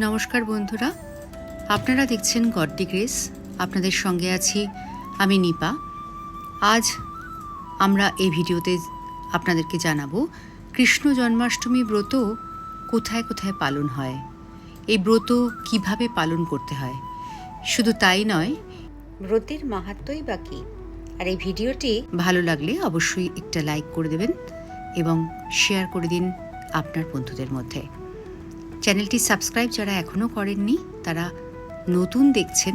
নমস্কার বন্ধুরা। আপনারা দেখছেন গডডি গ্রেস। আপনাদের সঙ্গে আছি আমি নিপা। আজ আমরা এই ভিডিওতে আপনাদেরকে জানাব, কৃষ্ণ জন্মাষ্টমী ব্রত কোথায় কোথায় পালন হয়? এই ব্রত কীভাবে পালন করতে হয়? শুধু তাই নয়, ব্রতের মাহাত্মই বা কী? আর এই ভিডিওটি ভালো লাগলে অবশ্যই একটা লাইক করে দেবেন এবং শেয়ার করে দিন আপনার বন্ধুদের মধ্যে। চ্যানেলটি সাবস্ক্রাইব যারা এখনও করেননি, তারা নতুন দেখছেন,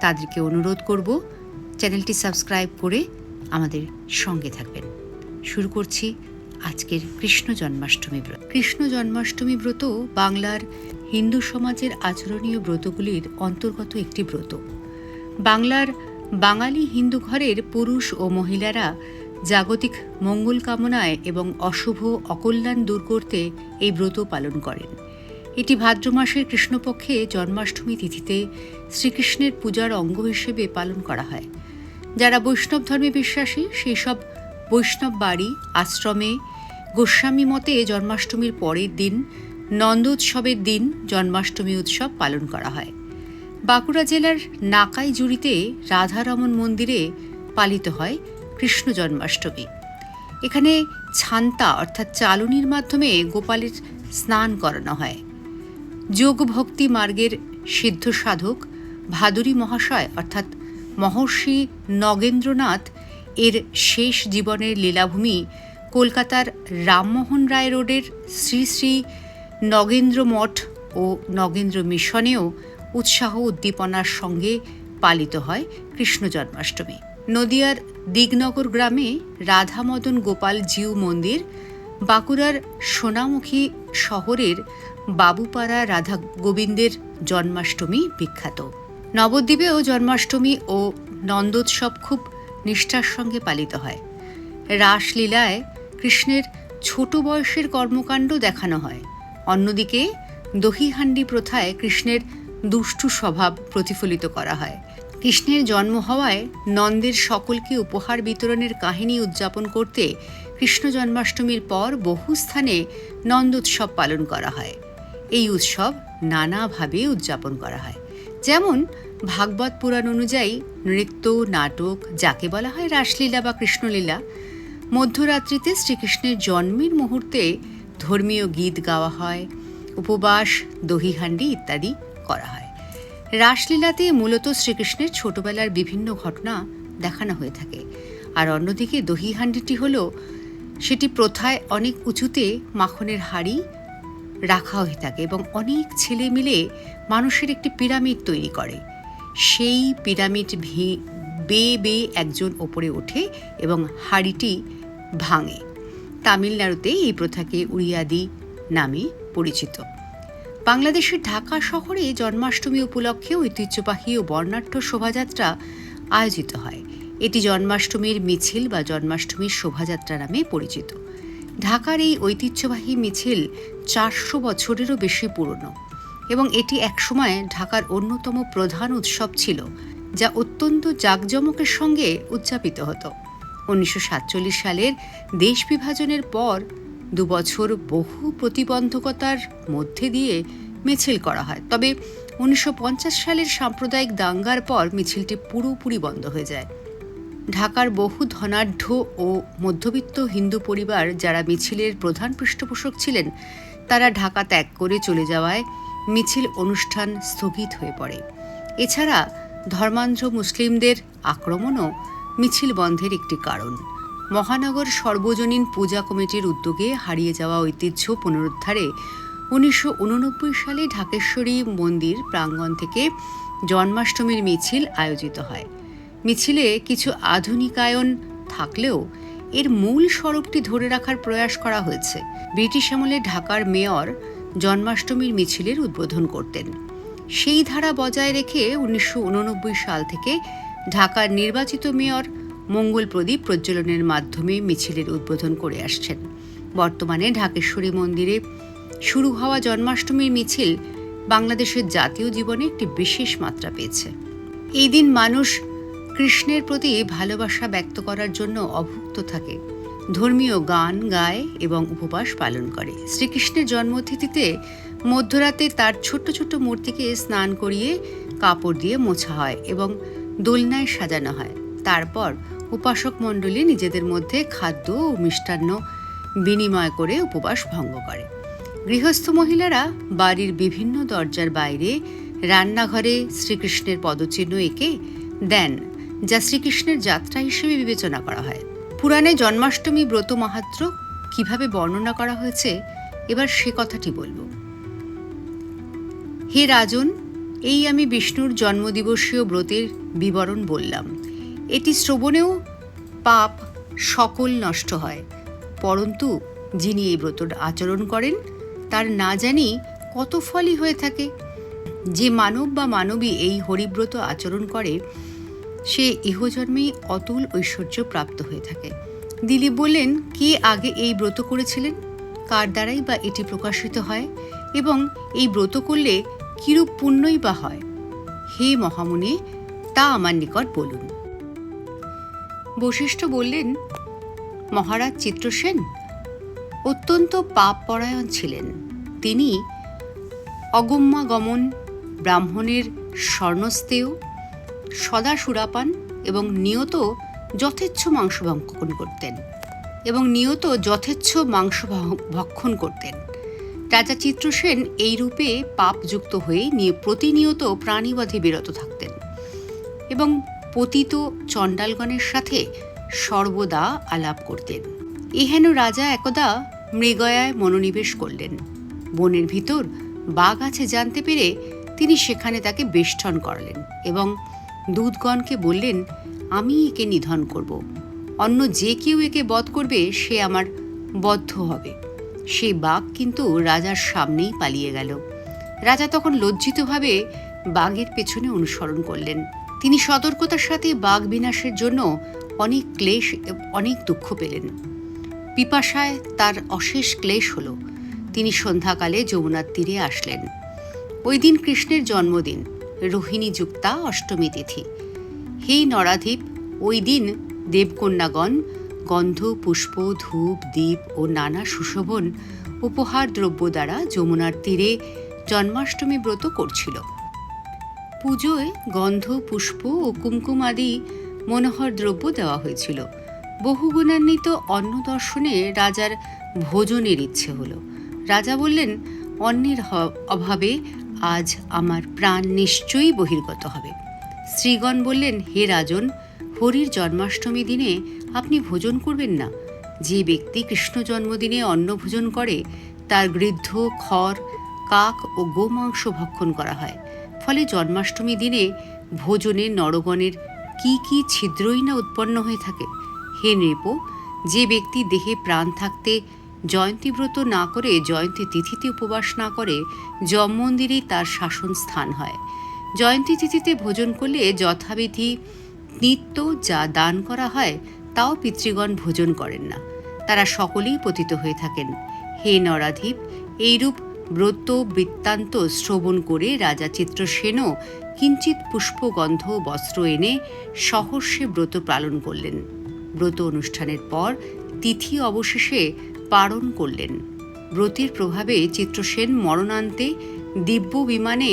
তাদেরকে অনুরোধ করব চ্যানেলটি সাবস্ক্রাইব করে আমাদের সঙ্গে থাকবেন। শুরু করছি আজকের কৃষ্ণ জন্মাষ্টমী ব্রত। কৃষ্ণ জন্মাষ্টমী ব্রত বাংলার হিন্দু সমাজের আচরণীয় ব্রতগুলির অন্তর্গত একটি ব্রত। বাংলার বাঙালি হিন্দু ঘরের পুরুষ ও মহিলারা জাগতিক মঙ্গল কামনায় এবং অশুভ অকল্যাণ দূর করতে এই ব্রত পালন করেন। এটি ভাদ্র মাসের কৃষ্ণপক্ষে জন্মাষ্টমী তিথিতে শ্রীকৃষ্ণের পূজার অঙ্গ হিসেবে পালন করা হয়। যারা বৈষ্ণব ধর্মে বিশ্বাসী সেই সব বৈষ্ণব বাড়ি, আশ্রমে, গোস্বামী মতে জন্মাষ্টমীর পরের দিন নন্দোৎসবের দিন জন্মাষ্টমী উৎসব পালন করা হয়। বাঁকুড়া জেলার নাকাই জুড়িতে রাধারমন মন্দিরে পালিত হয় কৃষ্ণ জন্মাষ্টমী। এখানে ছান্তা অর্থাৎ চালনির মাধ্যমে গোপালের স্নান করানো হয়। যোগ ভক্তি মার্গের সিদ্ধ সাধক ভাদুরী মহাশয়, অর্থাৎ মহর্ষি নগেন্দ্রনাথ, এর শেষ জীবনের লীলাভূমি কলকাতার রামমোহন রায় রোডের শ্রী শ্রী নগেন্দ্র মঠ ও নগেন্দ্র মিশনেও উৎসাহ উদ্দীপনার সঙ্গে পালিত হয় কৃষ্ণ জন্মাষ্টমী। নদিয়ার দিগনগর গ্রামে রাধামদন গোপাল জিউ মন্দির, বাঁকুড়ার সোনামুখী শহরের বাবুপাড়া রাধা গোবিন্দের জন্মাষ্টমী বিখ্যাত। নবদ্বীপেও জন্মাষ্টমী ও নন্দোৎসব খুব নিষ্ঠার সঙ্গে পালিত হয়। রাসলীলায় কৃষ্ণের ছোট বয়সের কর্মকাণ্ড দেখানো হয়। অন্যদিকে দহিহান্ডি প্রথায় কৃষ্ণের দুষ্টু স্বভাব প্রতিফলিত করা হয়। কৃষ্ণের জন্ম হওয়ায় নন্দের সকলকে উপহার বিতরণের কাহিনী উদযাপন করতে কৃষ্ণ জন্মাষ্টমীর পর বহু স্থানে নন্দোৎসব পালন করা হয়। এই উৎসব নানাভাবে উদযাপন করা হয়। যেমন, ভাগবত পুরাণ অনুযায়ী নৃত্য, নাটক, যাকে বলা হয় রাসলীলা বা কৃষ্ণলীলা, মধ্যরাত্রিতে শ্রীকৃষ্ণের জন্মের মুহূর্তে ধর্মীয় গীত গাওয়া হয়, উপবাস, দহিহান্ডি ইত্যাদি করা হয়। রাসলীলাতে মূলত শ্রীকৃষ্ণের ছোটবেলার বিভিন্ন ঘটনা দেখানো হয়ে থাকে। আর অন্যদিকে দহিহান্ডিটি হল, সেটি প্রথায় অনেক উঁচুতে মাখনের হাড়ি রাখা হয়ে থাকে এবং অনেক ছেলে মিলে মানুষের একটি পিরামিড তৈরি করে। সেই পিরামিড ভে, বেয়ে বেয়ে একজন ওপরে ওঠে এবং হাড়িটি ভাঙে। তামিলনাড়ুতে এই প্রথাকে উড়িয়াদি নামে পরিচিত। বাংলাদেশের ঢাকা শহরে জন্মাষ্টমী উপলক্ষে ঐতিহ্যবাহী ও বর্ণাঢ্য শোভাযাত্রা আয়োজিত হয়। এটি জন্মাষ্টমীর মিছিল বা জন্মাষ্টমীর শোভাযাত্রা নামে পরিচিত। ঢাকার এই ঐতিহ্যবাহী মিছিল চারশো বছরেরও বেশি পুরনো এবং এটি একসময় ঢাকার অন্যতম প্রধান উৎসব ছিল, যা অত্যন্ত জাঁকজমকের সঙ্গে উদযাপিত হতো। উনিশশো সাতচল্লিশ সালের দেশ বিভাজনের পর দুবছর বহু প্রতিবন্ধকতার মধ্যে দিয়ে মিছিল করা হয়। তবে উনিশশো পঞ্চাশ সালের সাম্প্রদায়িক দাঙ্গার পর মিছিলটি পুরোপুরি বন্ধ হয়ে যায়। ঢাকার বহু ধনাঢ্য ও মধ্যবিত্ত হিন্দু পরিবার যারা মিছিলের প্রধান পৃষ্ঠপোষক ছিলেন, তারা ঢাকা ত্যাগ করে চলে যাওয়ায় মিছিল অনুষ্ঠান স্থগিত হয়ে পড়ে। এছাড়া ধর্মান্ধ মুসলিমদের আক্রমণও মিছিল বন্ধের একটি কারণ। মহানগর সর্বজনীন পূজা কমিটির উদ্যোগে হারিয়ে যাওয়া ঐতিহ্য পুনরুদ্ধারে উনিশশো উননব্বই সালে ঢাকেশ্বরী মন্দির প্রাঙ্গণ থেকে জন্মাষ্টমীর মিছিল আয়োজিত হয়। মিছিলে কিছু আধুনিকায়ন থাকলেও এর মূল স্বরূপটি ধরে রাখার প্রয়াস করা হয়েছে। ব্রিটিশ আমলে ঢাকার মেয়র জন্মাষ্টমীর মিছিলের উদ্বোধন করতেন। সেই ধারা বজায় রেখে উনিশশো উননব্বই সাল থেকে ঢাকার নির্বাচিত মেয়র মঙ্গল প্রদীপ প্রজ্বলনের মাধ্যমে মিছিলের উদ্বোধন করে আসছেন। বর্তমানে ঢাকেশ্বরী মন্দিরে শুরু হওয়া জন্মাষ্টমীর মিছিল বাংলাদেশের জাতীয় জীবনে একটি বিশেষ মাত্রা পেয়েছে। এই দিন মানুষ কৃষ্ণের প্রতি ভালোবাসা ব্যক্ত করার জন্য অভুক্ত থাকে। ধর্মীয় গান গায় এবং উপবাস পালন করে। শ্রীকৃষ্ণের জন্মতিথিতে মধ্যরাতে তার ছোট্ট ছোট্ট মূর্তিকে স্নান করিয়ে কাপড় দিয়ে মোছা হয় এবং দোলনায় সাজানো হয়। তারপর উপাসক মণ্ডলী নিজেদের মধ্যে খাদ্য ও মিষ্টান্ন বিনিময় করে উপবাস ভঙ্গ করে। গৃহস্থ মহিলারা বাড়ির বিভিন্ন দরজার বাইরে রান্নাঘরে শ্রীকৃষ্ণের পদচিহ্ন এঁকে দেন। যা শ্রীকৃষ্ণের যাত্রা হিসেবে বিবেচনা করা হয়। পুরাণে জন্মাষ্টমী ব্রত মাহাত্র কীভাবে বর্ণনা করা হয়েছে, এবার সে কথাটি বলব। হে রাজন, এই আমি বিষ্ণুর জন্মদিবসীয় ব্রতের বিবরণ বললাম। এটি শ্রবণেও পাপ সকল নষ্ট হয়। পরন্তু, যিনি এই ব্রত আচরণ করেন, তার না জানি কত ফলই হয়ে থাকে। যে মানব বা মানবী এই হরিব্রত আচরণ করে সে ইহজন্মেই অতুল ঐশ্বর্য প্রাপ্ত হয়ে থাকে। দিলীপ বললেন, কে আগে এই ব্রত করেছিলেন? কার দ্বারাই বা এটি প্রকাশিত হয়? এবং এই ব্রত করলে কিরূপ পুণ্যই বা হয়? হে মহামুনি, তা আমার নিকট বলুন। বশিষ্ঠ বললেন, মহারাজ চিত্রসেন অত্যন্ত পাপ পরায়ণ ছিলেন। তিনি অগম্যাগমন, ব্রাহ্মণের স্বর্ণস্তেয় সদা সুরাপান এবং নিয়ত যথেচ্ছ মাংস ভক্ষণ করতেন এবং নিয়ত যথেচ্ছ মাংস ভক্ষণ করতেন। রাজা চিত্রসেন এই রূপে পাপযুক্ত হয়ে নিয়ে- প্রতিনিয়ত প্রাণীবধে বিরত থাকতেন এবং পতিত চণ্ডালগণের সাথে সর্বদা আলাপ করতেন। এহেন রাজা একদা মৃগয়ায় মনোনিবেশ করলেন। বনের ভিতর বাঘ আছে জানতে পেরে তিনি সেখানে তাকে বেষ্টন করলেন এবং দূতগণকে বললেন, আমি একে নিধন করব। অন্য যে কেউ একে বধ করবে, সে আমার বদ্ধ হবে। সেই বাঘ কিন্তু রাজার সামনেই পালিয়ে গেল। রাজা তখন লজ্জিতভাবে বাঘের পেছনে অনুসরণ করলেন। তিনি সতর্কতার সাথে বাঘ বিনাশের জন্য অনেক ক্লেশ, অনেক দুঃখ পেলেন। পিপাসায় তার অশেষ ক্লেশ হলো। তিনি সন্ধ্যাকালে যমুনার তীরে আসলেন। ওই দিন কৃষ্ণের জন্মদিন। রোহিণী যুক্তা অষ্টমী তিথি। হে নরাধীপ, ওই দিন দেবকন্যাগণ গন্ধ, পুষ্প, ধূপ দ্বীপ ও নানা সুশোভন উপহার দ্রব্য দ্বারা যমুনার তীরে জন্মাষ্টমী ব্রত করছিল। পুজোয় গন্ধ, পুষ্প ও কুমকুম আদি মনোহর দ্রব্য দেওয়া হয়েছিল। বহুগুণান্বিত অন্ন দর্শনে রাজার ভোজনের ইচ্ছে হলো। রাজা বললেন, অন্নের অভাবে আজ আমার প্রাণ নিশ্চয়ই বহির্গত হবে। শ্রীগণ বললেন, হে রাজন, হরির জন্মাষ্টমী দিনে আপনি ভোজন করবেন না। যে ব্যক্তি কৃষ্ণ জন্মদিনে অন্ন ভোজন করে, তার গৃদ্ধ, খড়, কাক ও গোমাংস ভক্ষণ করা হয়। ফলে জন্মাষ্টমী দিনে ভোজনে নরগণের কি কি ছিদ্রই না উৎপন্ন হয়ে থাকে। হে নৃপ, যে ব্যক্তি দেহে প্রাণ থাকতে জয়ন্তী ব্রত না করে জয়ন্তী তিথিতে উপবাস না করে যম মন্দিরেই তার শাসন স্থান হয়। জয়ন্তী তিথিতে ভোজন করলে যথাবিধি নিত্য যা দান করা হয়, তাও পিতৃগণ ভোজন করেন না। তারা সকলেই পতিত হয়ে থাকেন। হে নরাধীপ, এইরূপ ব্রত বৃত্তান্ত শ্রবণ করে রাজা চিত্রসেনও কিঞ্চিত পুষ্পগন্ধ বস্ত্র এনে সহর্ষে ব্রত পালন করলেন। ব্রত অনুষ্ঠানের পর তিথি অবশেষে পালন করলেন। ব্রতের প্রভাবে চিত্রসেন মরণান্তে দিব্য বিমানে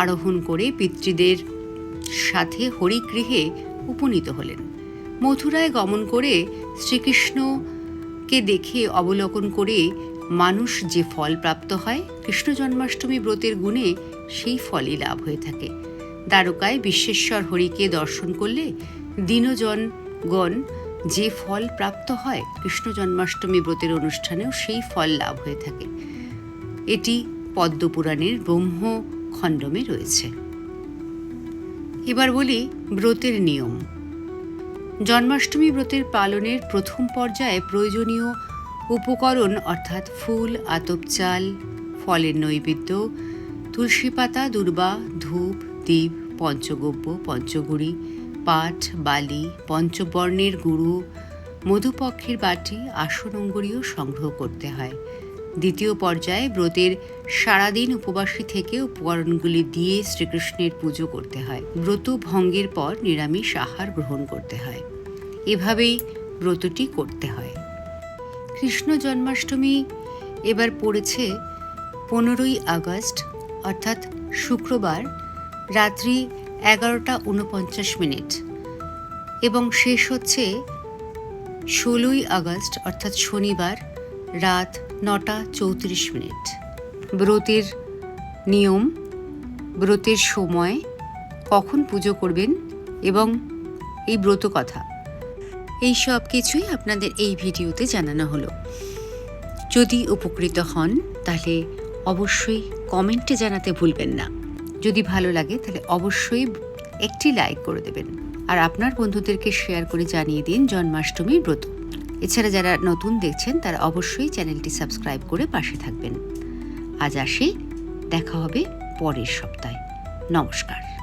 আরোহণ করে পিতৃদের সাথে হরিগৃহে উপনীত হলেন। মথুরায় গমন করে শ্রীকৃষ্ণকে দেখে অবলোকন করে মানুষ যে ফল প্রাপ্ত হয়, কৃষ্ণ জন্মাষ্টমী ব্রতের গুণে সেই ফলই লাভ হয়ে থাকে। দ্বারকায় বিশ্বেশ্বর হরিকে দর্শন করলে দীনজনগণ যে ফল প্রাপ্ত হয় কৃষ্ণ জন্মাষ্টমী ব্রতের অনুষ্ঠানেও সেই ফল লাভ হয়ে থাকে। এটি পদ্মপুরাণের ব্রহ্ম খণ্ডমে রয়েছে। এবার বলি ব্রতের নিয়ম। জন্মাষ্টমী ব্রতের পালনের প্রথম পর্যায়ে প্রয়োজনীয় উপকরণ অর্থাৎ ফুল, আতপ চাল, ফলের নৈবেদ্য, তুলসী পাতা, দুর্বা, ধূপ দ্বীপ পঞ্চগব্য, পঞ্চগুড়ি পাট বালি, পঞ্চবর্ণের গুরু, মধুপক্ষের বাটি, আসন অঙ্গুরীও সংগ্রহ করতে হয়। দ্বিতীয় পর্যায়ে ব্রতের সারাদিন উপবাসী থেকে উপকরণগুলি দিয়ে শ্রীকৃষ্ণের পুজো করতে হয়। ব্রত ভঙ্গের পর নিরামিষ আহার গ্রহণ করতে হয়। এভাবেই ব্রতটি করতে হয়। কৃষ্ণ জন্মাষ্টমী এবার পড়েছে পনেরোই আগস্ট, অর্থাৎ শুক্রবার, রাত্রি এগারোটা উনপঞ্চাশ মিনিট। এবং শেষ হচ্ছে ষোলোই আগস্ট, অর্থাৎ শনিবার, রাত নটা চৌত্রিশ মিনিট। ব্রতের নিয়ম, ব্রতের সময়, কখন পুজো করবেন এবং এই ব্রত কথা। এই সব কিছুই আপনাদের এই ভিডিওতে জানানো হলো। যদি উপকৃত হন, তাহলে অবশ্যই কমেন্টে জানাতে ভুলবেন না। যদি ভালো লাগে, তাহলে অবশ্যই একটি লাইক করে দেবেন। আর আপনার বন্ধুদেরকে শেয়ার করে জানিয়ে দিন জন্মাষ্টমীর ব্রত। এছাড়া যারা নতুন দেখছেন, তারা অবশ্যই চ্যানেলটি সাবস্ক্রাইব করে পাশে থাকবেন। আজ আসি, দেখা হবে পরের সপ্তাহে। নমস্কার।